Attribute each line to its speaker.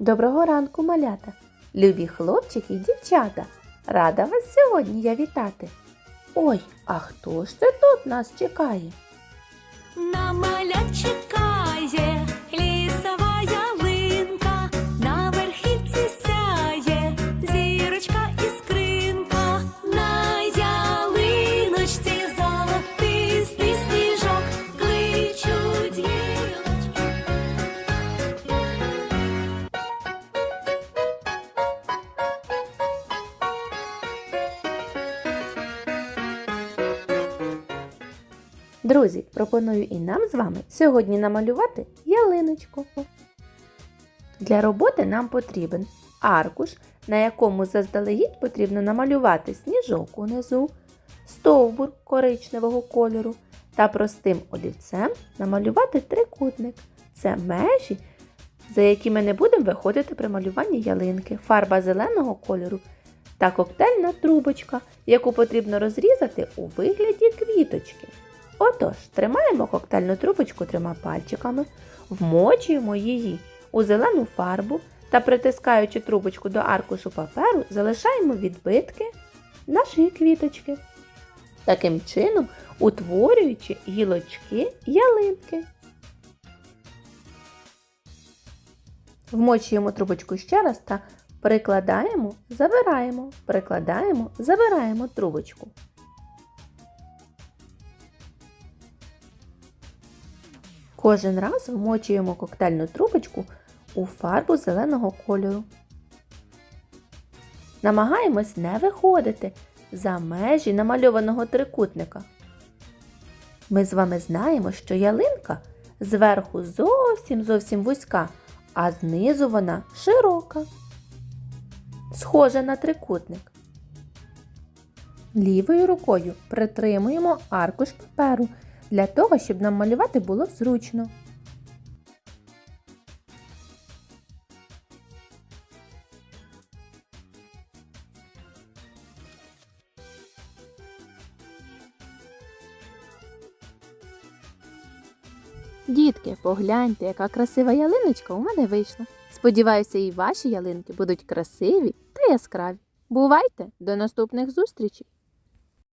Speaker 1: Доброго ранку, малята, любі хлопчики і дівчата. Рада вас сьогодні я вітати. Ой, а хто ж це тут нас чекає?
Speaker 2: На маля чекає
Speaker 1: Друзі, пропоную і нам з вами сьогодні намалювати ялиночку. Для роботи нам потрібен аркуш, на якому заздалегідь потрібно намалювати сніжок унизу, стовбур коричневого кольору та простим олівцем намалювати трикутник. Це межі, за які ми не будемо виходити при малюванні ялинки, фарба зеленого кольору та коктейльна трубочка, яку потрібно розрізати у вигляді квіточки. Отож, тримаємо коктейльну трубочку трьома пальчиками, вмочуємо її у зелену фарбу та притискаючи трубочку до аркушу паперу, залишаємо відбитки нашої квіточки. Таким чином, утворюючи гілочки ялинки. Вмочуємо трубочку ще раз та прикладаємо, забираємо, прикладаємо, забираємо трубочку. Кожен раз вмочуємо коктейльну трубочку у фарбу зеленого кольору. Намагаємось не виходити за межі намальованого трикутника. Ми з вами знаємо, що ялинка зверху зовсім зовсім вузька, а знизу вона широка. Схожа на трикутник. Лівою рукою притримуємо аркуш паперу для того, щоб нам малювати було зручно. Дітки, погляньте, яка красива ялиночка у мене вийшла. Сподіваюся, і ваші ялинки будуть красиві та яскраві. Бувайте! До наступних зустрічей!